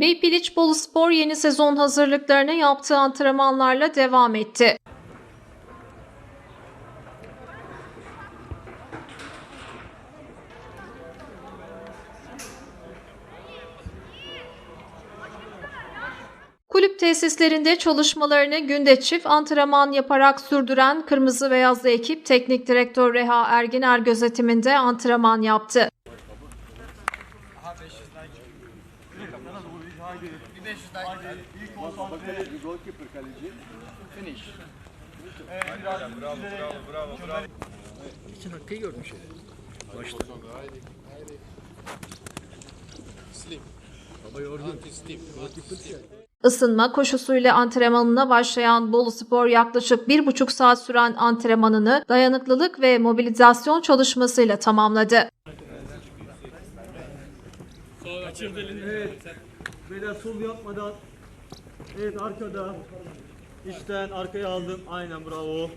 Beypiliç Bolu Spor yeni sezon hazırlıklarına yaptığı antrenmanlarla devam etti. Kulüp tesislerinde çalışmalarını günde çift antrenman yaparak sürdüren Kırmızı Beyazlı ekip teknik direktör Reha Erginer gözetiminde antrenman yaptı. İçin Hakkı'yı gördüm şey. Başta. Baba yordu. Isınma koşusuyla antrenmanına başlayan Bolu Spor yaklaşık bir buçuk saat süren antrenmanını dayanıklılık ve mobilizasyon çalışmasıyla tamamladı. Evet. Beyler sol yapmadan. Evet arkada. İçten arkaya aldım. Aynen bravo.